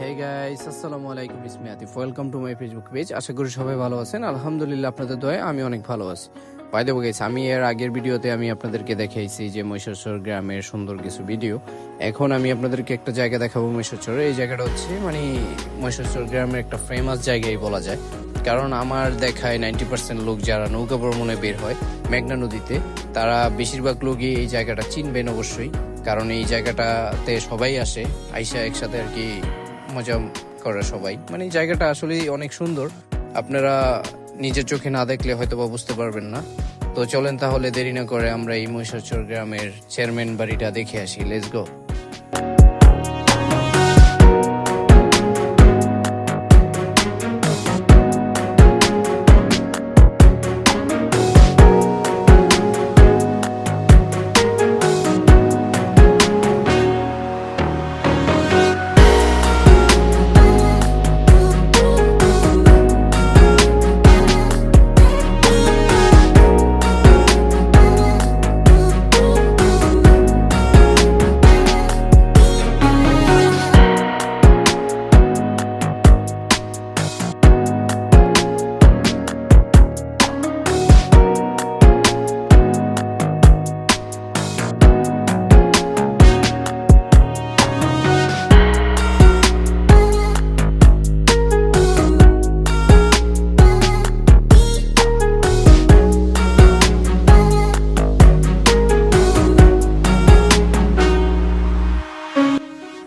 Hey guys আসসালামু আলাইকুম ইসমি welcome to my Facebook page আশা করি সবাই ভালো আছেন। আলহামদুলিল্লাহ, আপনাদের দয়ে আমি অনেক ভালো আছি। বাই দেবো গেছি আমি এর আগের ভিডিওতে আমি আপনাদেরকে দেখাইছি যে মহিষাচর গ্রামের সুন্দর কিছু ভিডিও এখন আমি আপনাদেরকে একটা জায়গা দেখাবো মহিষাচর এই জায়গাটা হচ্ছে মানে মহিষাচর গ্রামের একটা ফেমাস জায়গাই বলা যায়। কারণ আমার দেখায় নাইনটি পার্সেন্ট লোক যারা নৌকা ভ্রমণে বের হয় মেঘনা নদীতে, তারা বেশিরভাগ লোকই এই জায়গাটা চিনবেন অবশ্যই। কারণ এই জায়গাটাতে সবাই আসে, আইসা একসাথে আর কি মজা করে সবাই। মানে জায়গাটা আসলে অনেক সুন্দর। আপনারা নিজের চোখে না দেখলে হয়তো বা বুঝতে পারবেন না। তো চলেন তাহলে দেরি না করে আমরা এই মহিষাচর গ্রামের চেয়ারম্যান বাড়িটা দেখে আসি। লেটস গো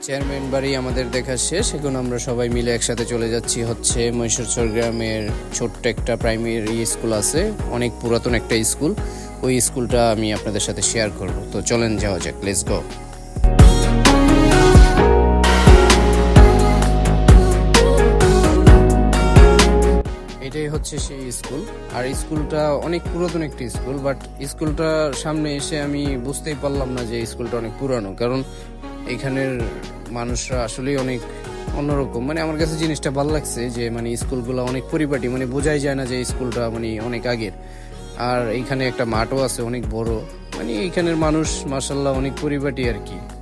চেয়ারম্যান বাড়ি আমাদের দেখা শেষ। এখন আমরা সবাই মিলে একসাথে চলে যাচ্ছি হচ্ছে মহিষাচর গ্রামের ছোট্ট একটা প্রাইমারি স্কুল আছে। অনেক পুরাতন একটা স্কুল ওই স্কুলটা আমি আপনাদের সাথে শেয়ার করব। তো চলেন যাওয়া যাক লেটস গো এটাই হচ্ছে সেই স্কুল আর স্কুলটা অনেক পুরাতন একটি স্কুল বাট স্কুলটার সামনে এসে আমি বুঝতেই পারলাম না যে স্কুলটা অনেক পুরানো। কারণ এখানের মানুষরা আসলেই অনেক অন্যরকম। মানে আমার কাছে জিনিসটা ভালো লাগছে যে মানে স্কুলগুলো অনেক পরিপাটি মানে বোঝাই যায় না যে স্কুলটা মানে অনেক আগের। আর এইখানে একটা মাঠও আছে অনেক বড়। মানে এইখানের মানুষ মার্শাল্লাহ অনেক পরিপাটি আর কি।